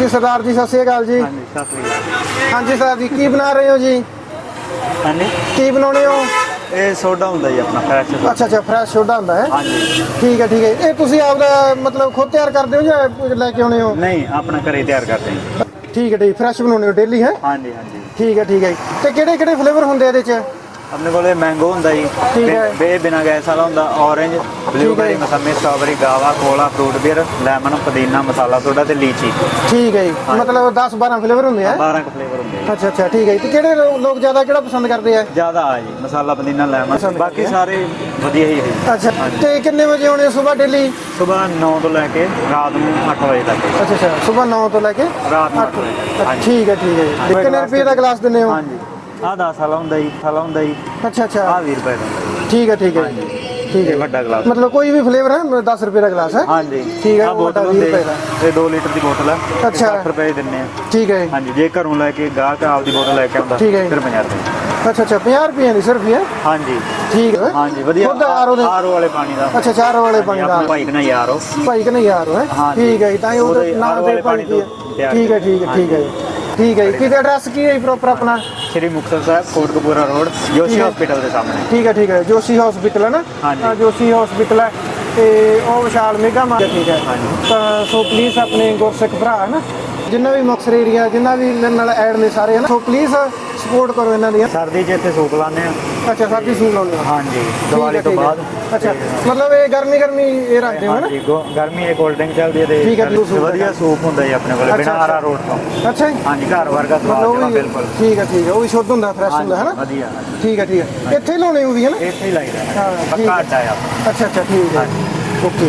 ਸਰਦਾਰ ਜੀ ਸਤਿ ਸ਼੍ਰੀ ਅਕਾਲ ਜੀ। ਹਾਂਜੀ ਸਤਿ ਸ੍ਰੀ ਅਕਾਲ। ਹਾਂਜੀ ਸਾਹਿਬ ਜੀ ਕੀ ਬਣਾ ਰਹੇ ਹੋ ਜੀ? ਹਾਂਜੀ। ਕੀ ਬਣਾਉਣੇ ਹੋ? ਇਹ ਸੋਡਾ ਹੁੰਦਾ ਜੀ ਆਪਣਾ ਫਰੈਸ਼ ਅੱਛਾ ਅੱਛਾ ਫਰੈਸ਼ ਸੋਡਾ ਹੁੰਦਾ ਹੈ। ਹਾਂਜੀ। ਠੀਕ ਹੈ ਠੀਕ ਹੈ। ਇਹ ਤੁਸੀਂ ਆਪਦਾ ਮਤਲਬ ਖੁਦ ਤਿਆਰ ਕਰਦੇ ਹੋ ਜਾਂ ਲੈ ਕੇ ਆਉਣੇ ਹੋ? ਨਹੀਂ ਆਪਣਾ ਘਰੇ ਤਿਆਰ ਕਰਦੇ ਹਾਂ ਠੀਕ ਹੈ ਠੀਕ ਫਰੈਸ਼ ਬਣਾਉਣੇ ਹੋ ਡੇਲੀ ਹੈ? ਹਾਂਜੀ ਹਾਂਜੀ। ਠੀਕ ਹੈ ਠੀਕ ਹੈ। ਤੇ ਕਿਹੜੇ ਕਿਹੜੇ ਫਲੇਵਰ ਹੁੰਦੇ ਇਹਦੇ ਚ? ਆਪਣੇ ਕੋਲੇ ਮੈਂਗੋ ਹੁੰਦਾ ਜੀ ਠੀਕ ਹੈ। ਬੇ ਬਿਨਾ ਗੈਸ ਵਾਲਾ ਹੁੰਦਾ ਔਰੇਂਜ ਬਲੂਬੇਰੀ ਜੀ। Mosambi strawberry guava cola fruit beer lemon pudina masala soda ਤੇ ਲੀਚੀ। ਠੀਕ ਹੈ ਜੀ। ਮਤਲਬ 10 12 ਫਲੇਵਰ ਹੁੰਦੇ ਆ? 12 ਫਲੇਵਰ ਹੁੰਦੇ ਆ ਅੱਛਾ ਅੱਛਾ ਠੀਕ ਹੈ ਜੀ। ਤੇ ਕਿਹੜੇ ਲੋ- ਲੋਕ ਜ਼ਿਆਦਾ ਕਿਹੜਾ ਪਸੰਦ ਕਰਦੇ ਆ? ਜ਼ਿਆਦਾ ਆ ਜੀ ਮਸਾਲਾ ਪੁਦੀਨਾ ਲੈਮਨ ਬਾਕੀ। ਸਾਰੇ ਵਧੀਆ ਹੀ ਹੈ ਅੱਛਾ ਤੇ ਕਿੰਨੇ ਵਜੇ ਆਉਣੇ ਸਵੇਰ ਡੇਲੀ ਸਵੇਰ 9 ਤੋਂ ਲੈ ਕੇ ਰਾਤ ਨੂੰ 8 ਵਜੇ ਤੱਕ। ਜੀ। ਅੱਛਾ ਅੱਛਾ ਸਵੇਰ 9 ਤੋਂ ਲੈ ਕੇ ਰਾਤ ਨੂੰ ਅੱਠ 8 ਵਜੇ। ਵਜੇ। ਤੱਕ। ਹਾਂਜੀ। ਠੀਕ ਹੈ ਠੀਕ ਹੈ ਜੀ। ਕਿੰਨੇ ਰੁਪਏ ਦਾ ਗਲਾਸ ਦਿੰਦੇ ਹੋ? ਹਾਂਜੀ। ਆਹ 10 ਵਾਲਾ ਹੁੰਦਾ ਜੀ ਵਾਲਾ ਹੁੰਦਾ ਜੀ। ਅੱਛਾ ਅੱਛਾ। ਆਹ 20 ਰੁਪਏ ਦਾ ਹੁੰਦਾ। ਠੀਕ ਹੈ ਠੀਕ ਹੈ। ਠੀਕ ਇਹ ਹੈ ਵੱਡਾ ਗਲਾਸ। ਮਤਲਬ ਕੋਈ ਵੀ ਫਲੇਵਰ ਹੈ 10 ਰੁਪਏ ਦਾ ਗਲਾਸ ਹੈ? ਹਾਂਜੀ। ਠੀਕ ਹੈ, ਆਹ ਉਹ ਵੱਡਾ ਬੋਤਲ 20 ਹੁੰਦੀ ਰੁਪਏ ਦਾ। ਇਹ 2 ਲੀਟਰ ਦੀ ਬੋਤਲ ਹੈ। ਇਹ ਅੱਛਾ। 60 ਰੁਪਏ ਦੀ ਦਿੰਨੇ ਆ। ਠੀਕ ਹੈ। ਹਾਂਜੀ ਜੇ ਘਰੋਂ ਲੈ ਕੇ ਗਾਹਕ ਆਪਦੀ ਬੋਤਲ ਲੈ ਕੇ ਆਉਂਦਾ ਠੀਕ ਹੈ ਜੀ। ਫਿਰ 50 ਰੁਪਏ। ਅੱਛਾ ਅੱਛਾ 50 ਰੁਪਏ ਦੀ ਸਿਰਫ ਹੀ ਹੈ? ਹਾਂਜੀ। ਠੀਕ ਹੈ। ਹਾਂਜੀ ਵਧੀਆ। ਖੁਦ ਆਰੋ ਦੇ ਆਰਓ ਵਾਲੇ ਪਾਣੀ ਦਾ। ਅੱਛਾ ਚਾਰ ਵਾਲੇ ਪਾਣੀ ਦਾ। ਆਪਣਾ ਭਾਈ ਕਨਾ ਯਾਰੋ ਭਾਈ ਕਿ ਨਹੀਂ ਯਾਰ ਹੈ। ਹਾਂਜੀ। ਠੀਕ ਹੈ ਜੀ ਤਾਂ ਹੀ ਉਹਦੇ ਉਹਦੇ ਨਾਮ RO ਦੇ ਵਾਲੇ ਪਾਣੀ ਤੋਂ ਤਿਆਰ ਠੀਕ ਹੈ ਠੀਕ ਹੈ ਠੀਕ ਹੈ ਜੀ। ਠੀਕ ਹੈ ਜੀ ਕਿਹਦਾ ਐਡਰੈਸ ਕੀ ਹੈ ਪ੍ਰੋਪਰ ਆਪਣਾ? ਸ਼੍ਰੀ ਮੁਕਤਸਰ ਸਾਹਿਬ ਕੋਟਕਪੂਰਾ ਰੋਡ ਜੋਸ਼ੀ। ਹਸਪੀਟਲ ਦੇ ਸਾਹਮਣੇ ਠੀਕ ਹੈ ਠੀਕ ਹੈ ਜੋਸ਼ੀ ਹਸਪੀਟਲ ਹੈ ਨਾ ਹਾਂਜੀ। ਹਾਂ, ਜੋਸ਼ੀ ਹਸਪੀਟਲ ਹੈ ਤੇ ਉਹ ਵਿਸ਼ਾਲ ਮੇਗਾ ਮਾਰਟ ਠੀਕ ਹੈ ਹਾਂਜੀ। ਤਾਂ ਸੋ ਪਲੀਜ਼ ਆਪਣੇ ਗੁਰਸਿੱਖ ਭਰਾ ਹੈ ਨਾ ਜਿੰਨਾ ਵੀ ਮੁਕਸਰ ਏਰੀਆ ਜਿੰਨਾ ਵੀ ਮੇਰੇ ਨਾਲ ਐਡ ਨੇ ਸਾਰੇ ਹੈ ਨਾ ਸੋ ਪਲੀਜ਼ ਸਪੋਰਟ ਕਰੋ ਇਹਨਾਂ ਦੀਆਂ। ਸਰਦੀ 'ਚ ਇੱਥੇ ਸੂਪ ਲਾਉਂਦੇ ਆ। ਅੱਛਾ ਸਾਡੀ ਸੂਲ ਲਾਉਂਦੇ ਹੋ ਹਾਂਜੀ ਦੀਵਾਲੀ ਤੋਂ ਠੀਕ ਹੈ। ਬਾਅਦ। ਅੱਛਾ ਮਤਲਬ ਇਹ ਗਰਮੀ ਗਰਮੀ ਇਹ ਰੱਖਦੇ ਹੋ ਨਾ? ਹਾਂਜੀ ਗੋ- ਗਰਮੀ ਇਹ ਕੋਲਡ ਡਰਿੰਕ ਚੱਲਦੀ ਹੈ ਤੇ ਠੀਕ ਹੈ, soup ਵਧੀਆ। ਸੂਪ ਹੁੰਦਾ ਜੀ ਆਪਣੇ ਕੋਲ ਅੱਛਾ, ਬਿਨਾਂ ਅੱਛਾ। ਆਰਾ ਰੋਡ ਤੋਂ। ਅੱਛਾ ਜੀ। ਹਾਂਜੀ ਘਰ ਵਰਗਾ ਮਤਲਬ ਸਵਾਦ ਉਹ ਜਿਹੜਾ ਵੀ ਬਿਲਕੁਲ। ਠੀਕ ਹੈ ਠੀਕ ਹੈ ਉਹ ਵੀ ਸ਼ੁੱਧ ਹੁੰਦਾ ਫਰੈਸ਼ ਹੁੰਦਾ ਹੈ ਨਾ? ਵਧੀਆ ਠੀਕ ਹੈ ਠੀਕ ਹੈ। ਇੱਥੇ ਲਾਉਣੇ ਉਹ ਵੀ ਹੈ ਨਾ? ਇੱਥੇ ਹੀ ਲਾਈਦਾ ਹਾਂ, ਠੀਕ ਪੱਕਾ। ਅੱਡਾ ਆ ਅੱਛਾ ਅੱਛਾ ਠੀਕ ਹੈ। ਓਕੇ।